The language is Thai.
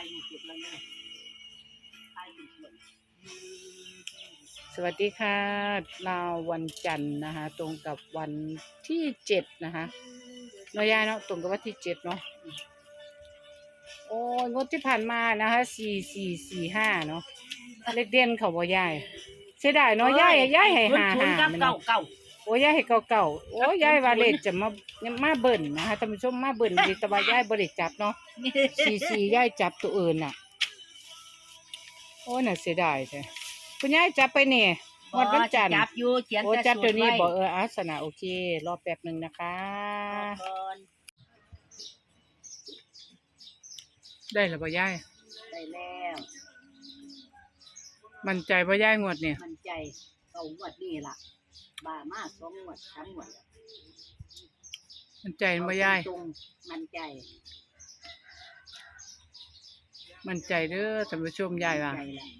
ส่วนสวัสดีค่ะลาววันจันทร์นะคะ ตรงกับวันที่เจ็ดนะคะเนาะยายเนาะตรงกับวันที่เจ็ดเนาะโอ้ยงวดที่ผ่านมานะคะสี่สี่สี่ห้าเนาะเลขเด่นเขาบ่ยายเสียดายเนาะยายยายให้หาศูนหาย์กับแม่นเก่าเนาะเก่า โอ้ยยายให้เก่าเก่าๆโอ้ยยายว่าเลขจะมามาเบิ่นนะคะท่านผู้ชมมาเบิ่นดีแต่ว่ายายบ่ได้จับเนาะสี่สี่ยายจับตัวอื่นน่ะ โอ้ยน่าเสียดายแท้คุณยายจับไปนี่วันวันจันทร์จับอยู่เขียนโอ้แต่จับตัวนี้สูตรบอกไว้เอออาสนะโอเค รอแป๊บหนึ่งนะคะก่อนได้แล้วบ่ยายได้แล้วมั่นใจบ่ยายงวดเนี่ยมันใจเอางวดนี่ล่ะ บ่ามาสองงวดสามงวดแล้วมั่นใจบ่ยาย ตรงๆมันใจมั่นใจเด้อท่านผู้ชมยายว่า ใจละ